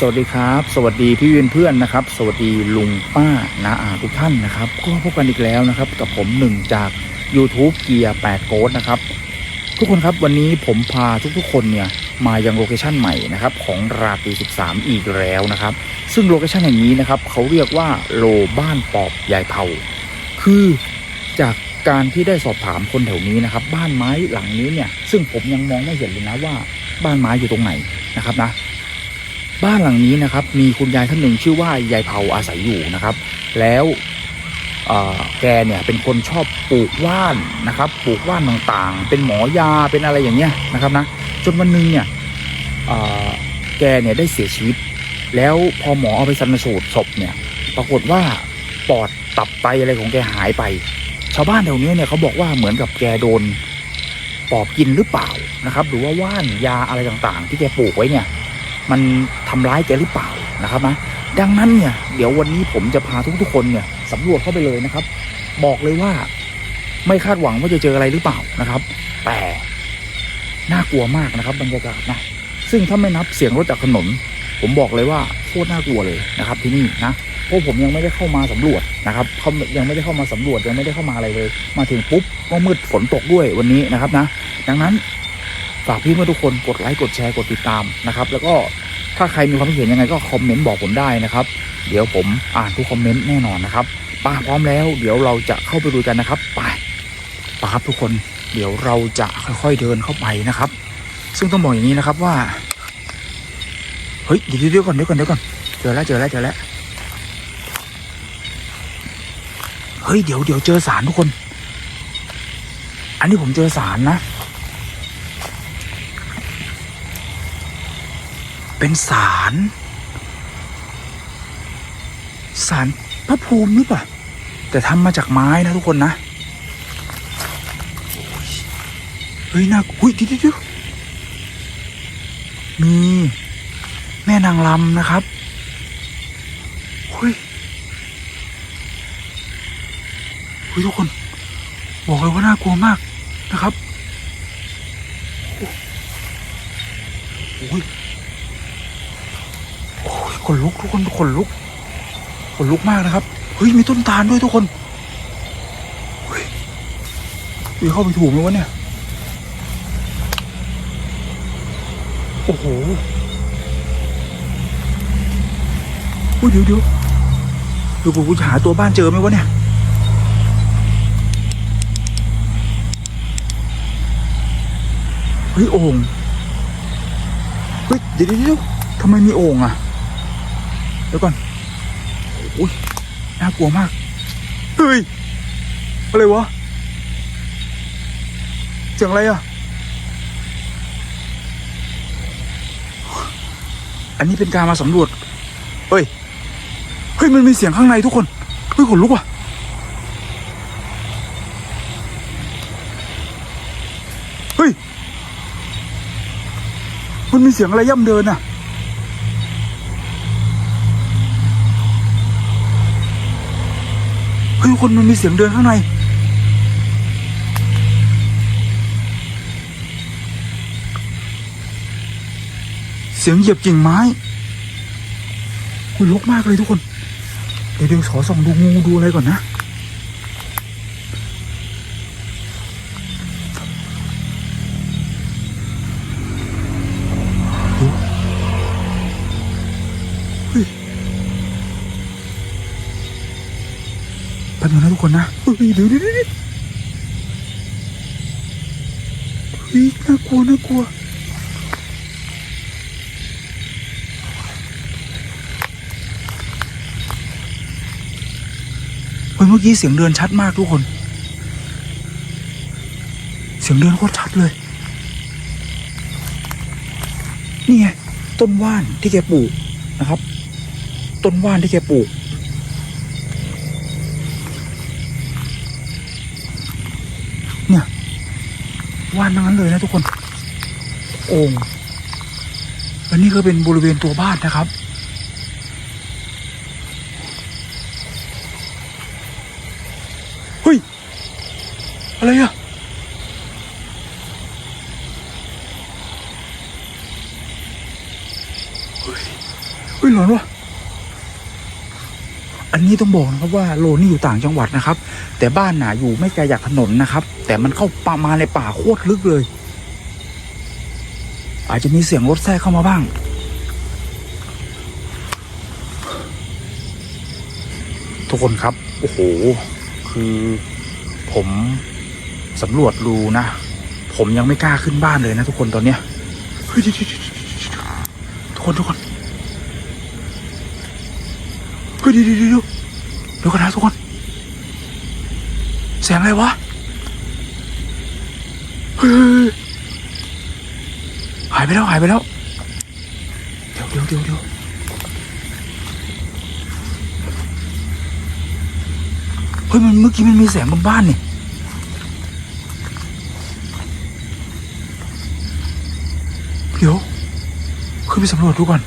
สวัสดีครับ สวัสดีพี่เพื่อนๆนะครับ สวัสดีลุงป้านาอาทุกท่านนะครับ ก็พบกันอีกแล้วนะครับ กับผมหนึ่งจาก YouTube เกียร์8โกดนะครับ ทุกคนครับวันนี้ผมพาทุกๆ คนเนี่ยมายังโลเคชันใหม่นะครับของราตรี13 อีกแล้วนะครับ ซึ่งโลเคชันแห่งนี้นะครับเขาเรียกว่าโลบ้านปอบยายเผาคือจากการที่ได้สอบถามคนแถวนี้นะครับ บ้านไม้หลังนี้เนี่ยซึ่งผมยังมองไม่เห็นเลยนะว่าบ้านไม้อยู่ตรงไหนนะครับนะ บ้านหลังนี้นะครับ มีคุณยายท่านหนึ่งชื่อว่ายายเผาอาศัยอยู่นะครับ แล้วแกเนี่ยเป็นคนชอบปลูกว่านนะครับ ปลูกว่านต่างๆ เป็นหมอยาเป็นอะไรอย่างเงี้ยนะครับนะจนวันหนึงเนี่ยแกเนี่ยได้เสียชีวิต แล้วพอหมอเอาไปชันสูตรศพเนี่ย ปรากฏว่าปอดตับไตอะไรของแกหายไป ชาวบ้านแถวนี้เนี่ยเขาบอกว่าเหมือนกับแกโดนปอบกินหรือเปล่านะครับ หรือว่าว่านยาอะไรต่างๆ ที่แกปลูกไว้เนี่ย มันทำร้ายแกหรือเปล่านะครับนะดังนั้นเนี่ยเดี๋ยววันนี้ผมจะพาทุกๆคนเนี่ยสำรวจเข้าไปเลยนะครับ บอกเลยว่าไม่คาดหวังว่าจะเจออะไรหรือเปล่านะครับ แต่น่ากลัวมากนะครับบรรยากาศนะซึ่งถ้าไม่นับเสียงรถจากถนน ผมบอกเลยว่าโคตรน่ากลัวเลยนะครับ ที่นี่นะเพราะผมยังไม่ได้เข้ามาสำรวจนะครับเขายังไม่ได้เข้ามาสำรวจยังไม่ได้เข้ามาอะไรเลย มาถึงปุ๊บก็มืดฝนตกด้วยวันนี้นะครับนะ ดังนั้นฝากพี่เพื่อนทุกคนกดไลค์กดแชร์กดติดตามนะครับ แล้วก็ ถ้าใครมีความคิดเห็นยังไงก็คอมเมนต์บอกผมได้นะครับ เดี๋ยวผมอ่านทุกคอมเมนต์แน่นอนนะครับป้าพร้อมแล้ว เดี๋ยวเราจะเข้าไปดูกันนะครับไปไปครับทุกคนเดี๋ยวเราจะค่อยๆเดินเข้าไปนะครับ ซึ่งต้องบอกอย่างนี้นะครับว่า เฮ้ยเดี๋ยวเดี๋ยวก่อนเดี๋ยวก่อนเดี๋ยวก่อนเจอแล้วเจอแล้วเจอแล้วเฮ้ยเดี๋ยวเดี๋ยวเจอสารทุกคน อันนี้ผมเจอสารนะ เป็นสารสารพระภูมิหรือเปล่าแต่ทำมาจากไม้นะทุกคนนะเฮ้ยน่าอุ้ยเดิดิมีแม่นางลำนะครับเฮ้ยเฮ้ยทุกคน บอกเลยว่าน่ากลัวมากนะครับโอ้ย ขนลุกทุกคนขนลุกขนลุกมากนะครับเฮ้ยมีต้นตาลด้วยทุกคนเฮ้ยเฮ้ยเข้าไปถูกไหมวะเนี่ยโอ้โหเฮ้ยเดี๋ยวเดี๋ยวเดี๋ยวกูจะหาตัวบ้านเจอไหมวะเนี่ยเฮ้ยโอ่งเฮ้ยเดี๋ยวเดี๋ยวเดี๋ยวทำไมมีโอ่งอะ เดี๋ยวก่อนโอ้ยน่ากลัวมาก เฮ้ย อะไรวะเสียงอะไรอะ อันนี้เป็นการมาสำรวจ เฮ้ย เฮ้ย มันมีเสียงข้างในทุกคน เฮ้ยขนลุกว่ะเฮ้ย มันมีเสียงอะไรย่ำเดินอะ ฮ้ยทุกคนมันมีเสียงเดินข้างในเสียงเหยียบกิ่งไม้คุยลกมากเลยทุกคน เดี๋ยวเดี๋ยวขอส่องดูงูดูอะไรก่อนนะ ป๊บนึงนะทุกคนนะเฮ้ยเดี๋ยวเดี๋ยวเดี๋ยวเฮ้ยน่ากลัวน่ากลัวเฮ้ยเมื่อกี้เสียงเดินชัดมากทุกคน เสียงเดินโคตรชัดเลย นี่ไงต้นว่านที่แกปลูกนะครับ ต้นว่านที่แกปลูก ว่านทั้งนั้นเลยนะทุกคน โอ่งและนี่ก็เป็นบริเวณตัวบ้านนะครับ เฮ้ย อะไรอะเฮ้ย เฮ้ยหลอนวะ นี้ต้องบอกนะครับว่าโลนี่อยู่ต่างจังหวัดนะครับ แต่บ้านหนาอยู่ไม่ไกลจากถนนนะครับ แต่มันเข้าป่ามาในป่าโคตรลึกเลย อาจจะมีเสียงรถแทรกเข้ามาบ้าง ทุกคนครับ โอ้โห คือผมสำรวจรูนะ ผมยังไม่กล้าขึ้นบ้านเลยนะทุกคนตอนเนี้ยเฮ้ยเดี๋ยวเดี๋ยวเดี๋ยวเดี๋ยวทุกคนทุกคนเฮ้ยเดี๋ยวเดี๋ยว ดี๋ยวเดี๋ยวกันนะทุกคนแสงอะไรวะ เฮ้ย หายไปแล้วหายไปแล้ว เดี๋ยวเดี๋ยวเดี๋ยวเดี๋ยวเฮ้ยมันเมื่อกี้มันมีแสงบนบ้านนี่เดี๋ยว ขึ้นไปสำรวจดูก่อน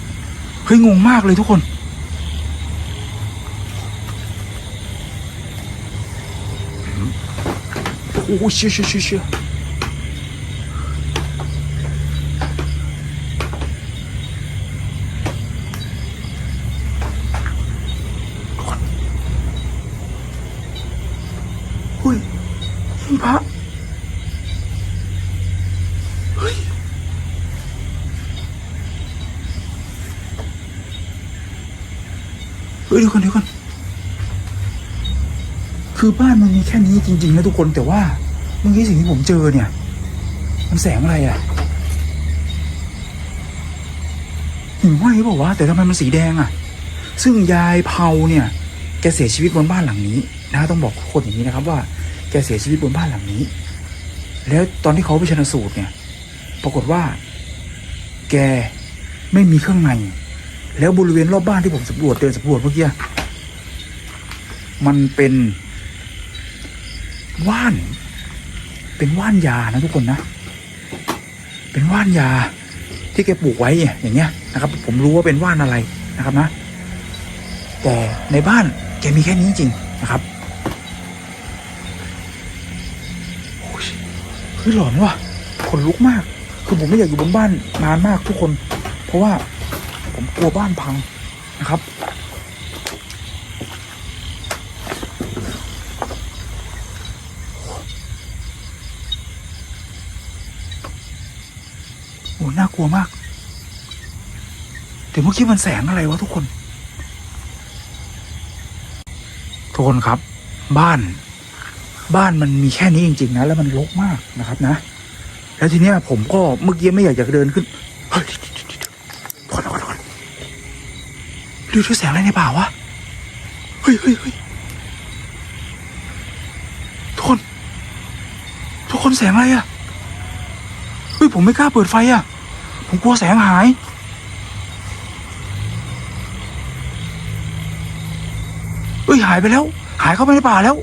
เฮ้ยงงมากเลยทุกคน โอ้โหเชี่ยเชี่ยเชี่ยเชี่ยทุก คือบ้านมันมีแค่นี้จริงๆนะทุกคนแต่ว่าเมื่อกี้สิ่งที่ผมเจอเนี่ย มันแสงอะไรอะหิ่งห้อยหรือเปล่าแต่ทำไมมันสีแดงอะซึ่งยายเผาเนี่ย แกเสียชีวิตบนบ้านหลังนี้นะต้องบอกทุกคนอย่างนี้นะครับว่า แกเสียชีวิตบนบ้านหลังนี้ แล้วตอนที่เขาไปชนสูตรเนี่ย ปรากฏว่า แกไม่มีเครื่องในแล้วบริเวณรอบบ้านที่ผมสำรวจเดินสำรวจเมื่อกี้มันเป็น ว่าน เป็นว่านยานะทุกคนนะ เป็นว่านยาที่แกปลูกไว้อย่างเงี้ยนะครับ ผมรู้ว่าเป็นว่านอะไรนะครับนะ แต่ในบ้านแกมีแค่นี้จริงนะครับโอ้ยเฮ้ยหลอนว่ะขนลุกมาก คือผมไม่อยากอยู่บนบ้านนานมากทุกคน เพราะว่าผมกลัวบ้านพังนะครับ โอ้น่ากลัวมาก แต่เมื่อกี้มันแสงอะไรวะทุกคน ทุกคนครับ บ้าน บ้านมันมีแค่นี้จริงๆนะ แล้วมันรกมากนะครับนะ แล้วทีเนี้ยผมก็เมื่อกี้ไม่อยากจะเดินขึ้น เฮ้ยทุกคนทุกคนทุกคนดูด้วยแสงอะไรในป่าวะ เฮ้ยเฮ้ยเฮ้ยทุกคน ทุกคนแสงอะไรอะเฮ้ย ผมไม่กล้าเปิดไฟอะ ผมกลัวแสงหายเฮ้ยหายไปแล้ว หายเข้าไปในป่าแล้ว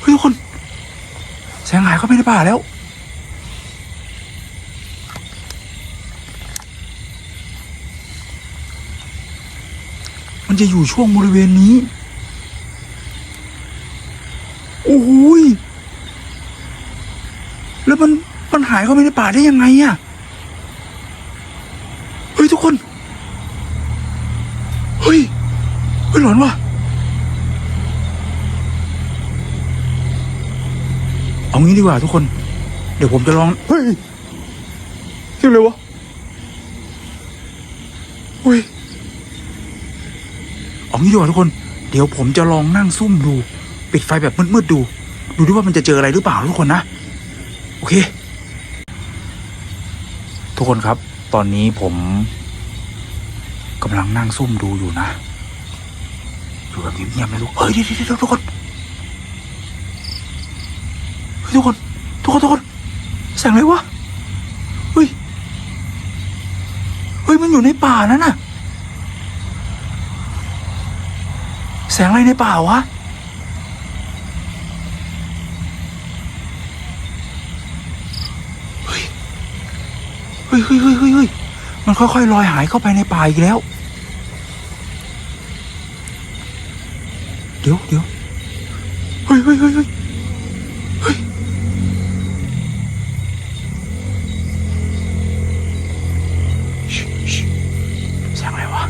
เฮ้ยทุกคน แสงหายเข้าไปในป่าแล้วมันจะอยู่ช่วงบริเวณนี้ โอ้โหยแล้วมัน มันหายเข้าไปในป่าได้ยังไงอะเฮ้ยทุกคนเฮ้ยเฮ้ยหลอนวะเอางี้ดีกว่าทุกคน เดี๋ยวผมจะลองเฮ้ยเสียงอะไรวะเฮ้ยเอางี้ดีกว่าทุกคน เดี๋ยวผมจะลองนั่งซุ่มดู ปิดไฟแบบมืดๆดู ดูดิว่ามันจะเจออะไรหรือเปล่าทุกคนนะ โอเค ทุกคนครับ ตอนนี้ผมกำลังนั่งซุ่มดูอยู่นะ อยู่แบบเงียบๆนะทุกเฮ้ยเดี๋ยวเดี๋ยวทุกคนเฮ้ยทุกคน ทุกคนทุกคนแสงอะไรวะเฮ้ยเฮ้ยมันอยู่ในป่านั่นน่ะ แสงอะไรในป่าวะ ฮ้ยเฮ้ยเฮ้ยเฮ้ยมันค่อยๆลอยหายเข้าไปในป่าอีกแล้ว เดี๋ยวเดี๋ยวเฮ้ยเฮ้ยเฮ้ยเฮ้ยเสียงอะไรวะ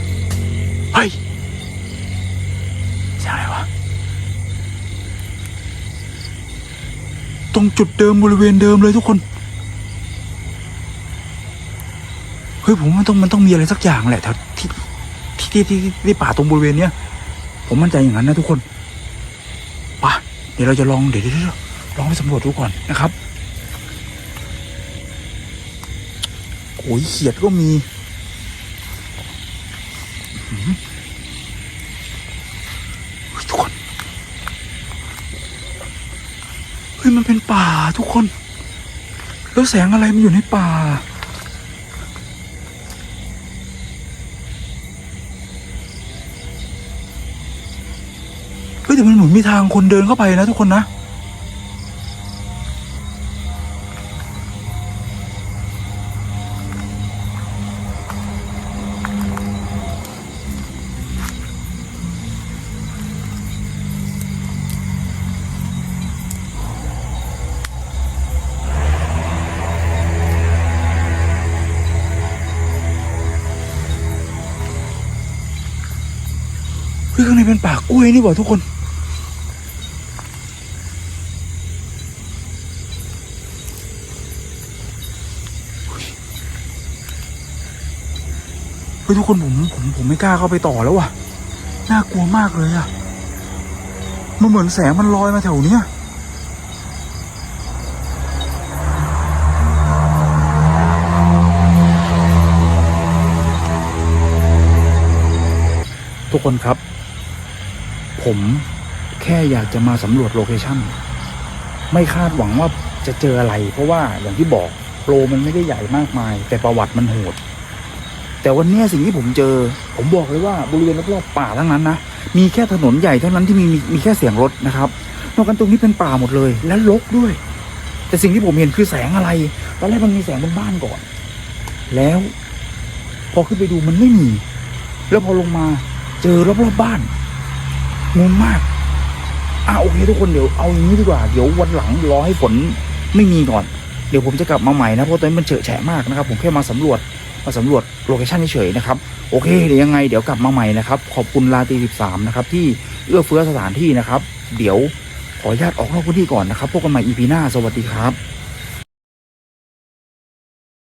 เฮ้ยเสียงอะไรวะ ตรงจุดเดิมบริเวณเดิมเลยทุกคน ฮ้ยผมมันต้องมันต้องมีอะไรสักอย่างแหละแถวที่ที่ที่ที่ที่ป่าตรงบริเวณเนี้ยผมมั่นใจอย่างนั้นนะทุกคนไปะเดี๋ยวเราจะลองเดี๋ยวเดี๋ยวลองไปสำรวจดูก่อนนะครับโอ้ยเขียดก็มีทุกคนเฮ้ยมันเป็นป่าทุกคน แล้วแสงอะไรมันอยู่ในป่า แต่มันเหมือนมีทางคนเดินเข้าไปนะทุกคนนะ เฮ้ยข้างในเป็นป่ากล้วยนี่หว่าทุกคน เฮ้ยทุกคน ผมไม่กล้าเข้าไปต่อแล้วว่ะ น่ากลัวมากเลยอะมันเหมือนแสงมันลอยมาแถวเนี้ยทุกคนครับ ผมแค่อยากจะมาสำรวจโลเคชั่นไม่คาดหวังว่าจะเจออะไร เพราะว่าอย่างที่บอกโปรมันไม่ได้ใหญ่มากมาย แต่ประวัติมันโหด แต่วันนี้สิ่งที่ผมเจอ ผมบอกเลยว่าบริเวณรอบๆป่าทั้งนั้นนะมีแค่ถนนใหญ่เท่านั้นที่มีมีมีแค่เสียงรถนะครับ นอกกันตรงนี้เป็นป่าหมดเลย และรกด้วย แต่สิ่งที่ผมเห็นคือแสงอะไรตอนแรกมันมีแสงบนบ้านก่อน แล้ว พอขึ้นไปดูมันไม่มี แล้วพอลงมาเจอรอบๆบ้านงงมากอะโอเคทุกคนเดี๋ยวเอาอย่างนี้ดีกว่าเดี๋ยววันหลังรอให้ฝนไม่มีก่อน เดี๋ยวผมจะกลับมาใหม่นะเพราะตอนนี้มันเฉอะแฉะมากนะครับ ผมแค่มาสำรวจ มาสำรวจโลเคชันเฉยๆนะครับโอเคเดี๋ยวยังไงเดี๋ยวกลับมาใหม่นะครับ ขอบคุณลาตีสิบสามนะครับ ที่เอื้อเฟื้อสถานที่นะครับ เดี๋ยวขออนุญาตออกนอกพื้นที่ก่อนนะครับพบกันใหม่ EP หน้าสวัสดีครับ